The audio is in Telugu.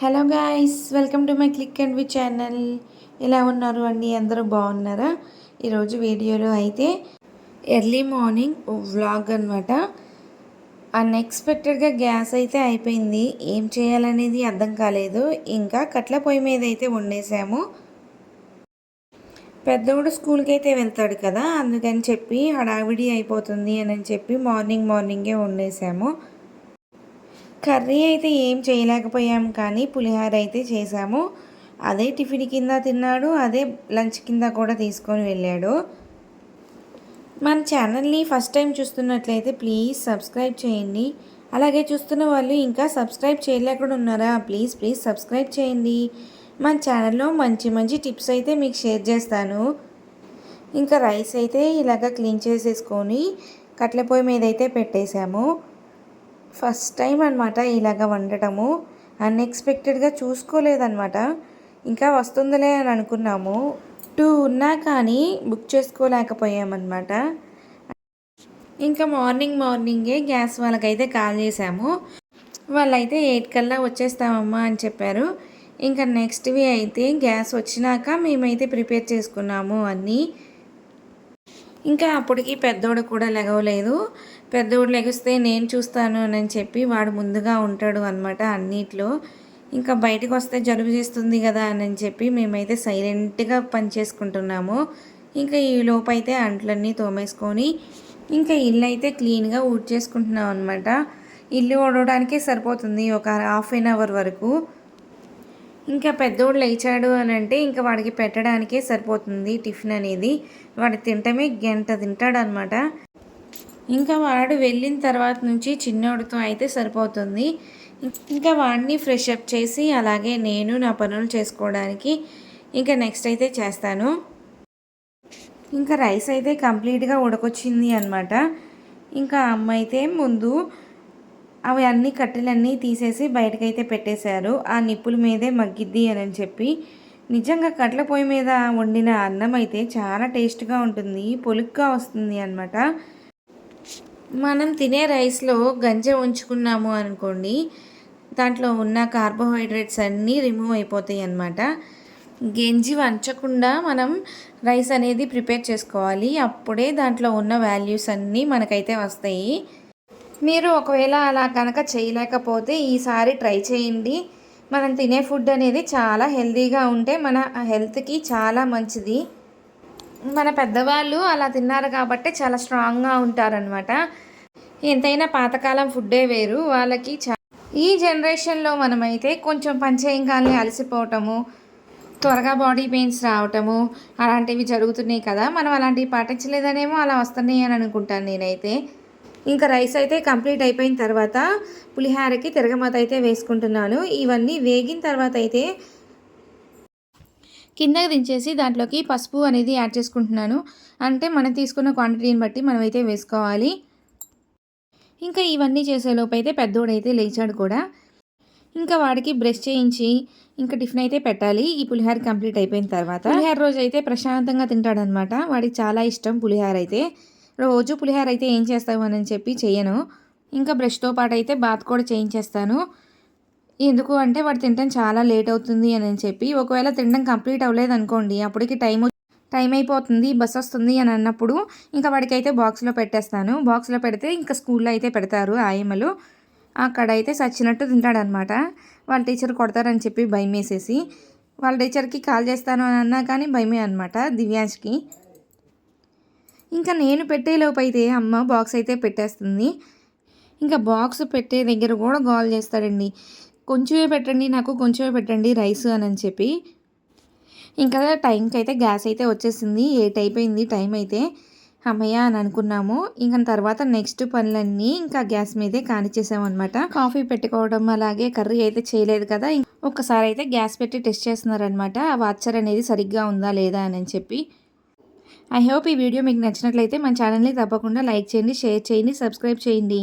Hello guys welcome to my click and V channel. ఎలా ఉన్నారు అండి? అందరూ బాగున్నారా? ఈరోజు వీడియోలో అయితే ఎర్లీ మార్నింగ్ వ్లాగ్ అనమాట అన్ఎక్స్పెక్టెడ్గా గ్యాస్ అయితే అయిపోయింది. ఏం చేయాలనేది అర్థం కాలేదు. ఇంకా కట్ల పొయ్యి మీద అయితే వండేసాము. పెద్దోడు స్కూల్కి అయితే వెళ్తాడు కదా అందుకని చెప్పి హడావిడి అయిపోతుంది అని చెప్పి మార్నింగ్ మార్నింగే వండేసాము. కర్రీ అయితే ఏం చేయలేకపోయాం కానీ పులిహోర అయితే చేసాము అదే టిఫిన్ కింద తిన్నాడు అదే లంచ్ కింద కూడా తీసుకొని వెళ్ళాడు. మన ఛానల్ని ఫస్ట్ టైం చూస్తున్నట్లయితే ప్లీజ్ సబ్స్క్రైబ్ చేయండి. అలాగే చూస్తున్న వాళ్ళు ఇంకా సబ్స్క్రైబ్ చేయలేకుండా ఉన్నారా? ప్లీజ్ ప్లీజ్ సబ్స్క్రైబ్ చేయండి. మన ఛానల్లో మంచి మంచి టిప్స్ అయితే మీకు షేర్ చేస్తాను. ఇంకా రైస్ అయితే ఇలాగ క్లీన్ చేసేసుకొని కట్ల పొయ్యి మీద అయితే పెట్టేశాము. ఫస్ట్ టైం అనమాట ఇలాగ వండటము. అన్ఎక్స్పెక్టెడ్గా చూసుకోలేదనమాట ఇంకా వస్తుందిలే అని అనుకున్నాము. టూ ఉన్నా కానీ బుక్ చేసుకోలేకపోయామన్నమాట. ఇంకా మార్నింగ్ మార్నింగే గ్యాస్ వాళ్ళకైతే కాల్ చేసాము వాళ్ళైతే ఎయిట్ కల్లా వచ్చేస్తామమ్మా అని చెప్పారు. ఇంకా నెక్స్ట్వి అయితే గ్యాస్ వచ్చినాక మేమైతే ప్రిపేర్ చేసుకున్నాము అన్నీ. ఇంకా అప్పటికి పెద్దోడు కూడా లెగవలేదు పెద్దోడు లెగిస్తే నేను చూస్తాను అని చెప్పి వాడు ముందుగా ఉంటాడు అనమాట అన్నిట్లో. ఇంకా బయటకు వస్తే జలుబు చేస్తుంది కదా అని చెప్పి మేమైతే సైలెంట్గా పని చేసుకుంటున్నాము. ఇంకా ఈ లోపు అయితే అంట్లన్నీ తోమేసుకొని ఇంకా ఇల్లు అయితే క్లీన్గా ఊడ్ చేసుకుంటున్నాం అనమాట ఇల్లు ఓడడానికే సరిపోతుంది ఒక హాఫ్ అన్ అవర్ వరకు. ఇంకా పెద్దోడు లేచాడు అని అంటే ఇంకా వాడికి పెట్టడానికే సరిపోతుంది టిఫిన్ అనేది. వాడు తింటమే గంట తింటాడు అనమాట ఇంకా వాడు వెళ్ళిన తర్వాత నుంచి చిన్నోడితో అయితే సరిపోతుంది. ఇంకా వాడిని ఫ్రెష్ అప్ చేసి అలాగే నేను నా పనులు చేసుకోవడానికి ఇంకా నెక్స్ట్ అయితే చేస్తాను. ఇంకా రైస్ అయితే కంప్లీట్గా ఉడకొచ్చింది అనమాట ఇంకా అమ్మ అయితే ముందు అవి అన్ని కట్టెలన్నీ తీసేసి బయటకైతే పెట్టేశారు. ఆ నిప్పుల మీదే మగ్గిద్ది అని చెప్పి. నిజంగా కట్ల పొయ్యి మీద వండిన అన్నం అయితే చాలా టేస్ట్గా ఉంటుంది పొలుగ్గా వస్తుంది అనమాట మనం తినే రైస్లో గంజ ఉంచుకున్నాము అనుకోండి దాంట్లో ఉన్న కార్బోహైడ్రేట్స్ అన్నీ రిమూవ్ అయిపోతాయి అన్నమాట. గంజి వంచకుండా మనం రైస్ అనేది ప్రిపేర్ చేసుకోవాలి. అప్పుడే దాంట్లో ఉన్న వాల్యూస్ అన్నీ మనకైతే వస్తాయి. మీరు ఒకవేళ అలా కనుక చేయలేకపోతే ఈసారి ట్రై చేయండి. మనం తినే ఫుడ్ అనేది చాలా హెల్తీగా ఉంటే మన హెల్త్కి చాలా మంచిది. మన పెద్దవాళ్ళు అలా తిన్నారు కాబట్టి చాలా స్ట్రాంగ్గా ఉంటారనమాట ఎంతైనా పాతకాలం ఫుడ్డే వేరు. వాళ్ళకి చా ఈ జనరేషన్లో మనమైతే కొంచెం పంచేయంగానే అలసిపోవటము త్వరగా బాడీ పెయిన్స్ రావటము అలాంటివి జరుగుతున్నాయి కదా. మనం అలాంటివి పాటించలేదనేమో అలా వస్తున్నాయి అని అనుకుంటాను నేనైతే. ఇంకా రైస్ అయితే కంప్లీట్ అయిపోయిన తర్వాత పులిహారకి తిరగమాత అయితే వేసుకుంటున్నాను. ఇవన్నీ వేగిన తర్వాత అయితే కిందకి దించేసి దాంట్లోకి పసుపు అనేది యాడ్ చేసుకుంటున్నాను. అంటే మనం తీసుకున్న క్వాంటిటీని బట్టి మనమైతే వేసుకోవాలి. ఇంకా ఇవన్నీ చేసేలోపు అయితే పెద్దోడైతే లేచాడు కూడా. ఇంకా వాడికి బ్రష్ చేయించి ఇంకా టిఫిన్ అయితే పెట్టాలి. ఈ పులిహార కంప్లీట్ అయిపోయిన తర్వాత పులిహార రోజు అయితే ప్రశాంతంగా తింటాడనమాట. వాడికి చాలా ఇష్టం పులిహార అయితే. రోజు పులిహార అయితే ఏం చేస్తావు అని చెప్పి చేయను. ఇంకా బ్రష్తో పాటు అయితే బాత్ కూడా చేయించేస్తాను. ఎందుకు అంటే వాడు తినడం చాలా లేట్ అవుతుంది అని చెప్పి ఒకవేళ తినడం కంప్లీట్ అవ్వలేదు అనుకోండి అప్పటికి టైం టైం అయిపోతుంది బస్ వస్తుంది అని అన్నప్పుడు ఇంకా వాడికైతే బాక్స్లో పెట్టేస్తాను. బాక్స్లో పెడితే ఇంకా స్కూల్లో అయితే పెడతారు ఆయమ్మలు. అక్కడ అయితే చచ్చినట్టు తింటాడనమాట. వాళ్ళ టీచర్ కొడతారని చెప్పి భయం వేసేసి వాళ్ళ టీచర్కి కాల్ చేస్తాను అని అన్నా కానీ భయమే అనమాట దివ్యాంష్కి. ఇంకా నేను పెట్టేలోపు అయితే అమ్మ బాక్స్ అయితే పెట్టేస్తుంది. ఇంకా బాక్స్ పెట్టే దగ్గర కూడా గోల్ చేస్తాడండి. కొంచెమే పెట్టండి నాకు కొంచెమే పెట్టండి రైస్ అని చెప్పి ఇంకా టైంకి అయితే గ్యాస్ అయితే వచ్చేసింది ఎయిట్ అయిపోయింది టైం అయితే అమ్మయ్య అని అనుకున్నాము. ఇంకా తర్వాత నెక్స్ట్ పనులన్నీ ఇంకా గ్యాస్ మీదే కానిచ్చేసామన్నమాట. కాఫీ పెట్టుకోవడం అలాగే కర్రీ అయితే చేయలేదు కదా ఒక్కసారి అయితే గ్యాస్ పెట్టి టెస్ట్ చేస్తున్నారనమాట ఆ వాచర్ అనేది సరిగ్గా ఉందా లేదా అని చెప్పి. ఐ హోప్ ఈ వీడియో మీకు నచ్చినట్లయితే మన ఛానల్ని తప్పకుండా లైక్ చేయండి షేర్ చేయండి సబ్స్క్రైబ్ చేయండి.